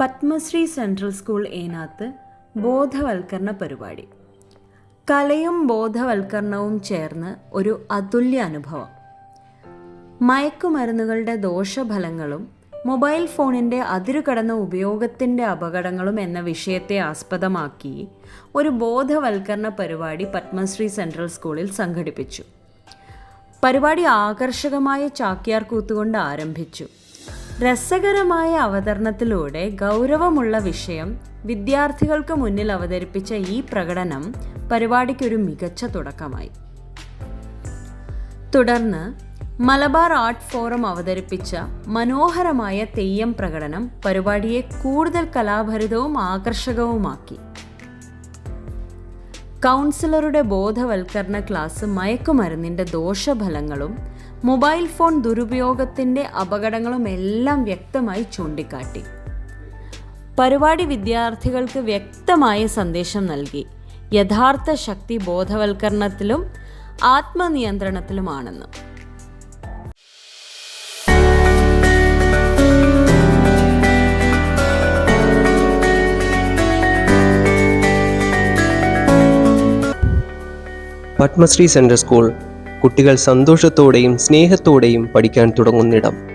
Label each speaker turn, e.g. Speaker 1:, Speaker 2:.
Speaker 1: Padmashri central school Enath ബോധവൽക്കരണ പരിപാടി. കലയും ബോധവൽക്കരണവും ചേർന്ന് ഒരു അതുല്യ അനുഭവം. മയക്കുമരുന്നുകളുടെ ദോഷഫലങ്ങളും മൊബൈൽ ഫോണിന്റെ അതിരുകടന്ന ഉപയോഗത്തിന്റെ അപകടങ്ങളും എന്ന വിഷയത്തെ ആസ്പദമാക്കി ഒരു ബോധവൽക്കരണ പരിപാടി പത്മശ്രീ സെൻട്രൽ സ്കൂളിൽ സംഘടിപ്പിച്ചു. പരിപാടി ആകർഷകമായ ചാക്യാർ കൂത്തുകൊണ്ട് ആരംഭിച്ചു. രസകരമായ അവതരണത്തിലൂടെ ഗൗരവമുള്ള വിഷയം വിദ്യാർത്ഥികൾക്ക് മുന്നിൽ അവതരിപ്പിച്ച ഈ പ്രകടനം പരിപാടിക്കൊരു മികച്ച തുടക്കമായി. തുടർന്ന് മലബാർ ആർട്ട് ഫോറം അവതരിപ്പിച്ച മനോഹരമായ തെയ്യം പ്രകടനം പരിപാടിയെ കൂടുതൽ കലാഭരിതവും ആകർഷകവുമാക്കി. കൗൺസിലറുടെ ബോധവൽക്കരണ ക്ലാസ് മയക്കുമരുന്നിന്റെ ദോഷഫലങ്ങളും മൊബൈൽ ഫോൺ ദുരുപയോഗത്തിന്റെ അപകടങ്ങളും എല്ലാം വ്യക്തമായി ചൂണ്ടിക്കാട്ടി. പരിപാടി വിദ്യാർത്ഥികൾക്ക് വ്യക്തമായ സന്ദേശം നൽകി. യഥാർത്ഥ ശക്തി ബോധവൽക്കരണത്തിലും ആത്മനിയന്ത്രണത്തിലുമാണെന്ന്.
Speaker 2: പത്മശ്രീ സെൻട്രൽ സ്കൂൾ കുട്ടികൾ സന്തോഷത്തോടെയും സ്നേഹത്തോടെയും പഠിക്കാൻ തുടങ്ങുന്നിടം.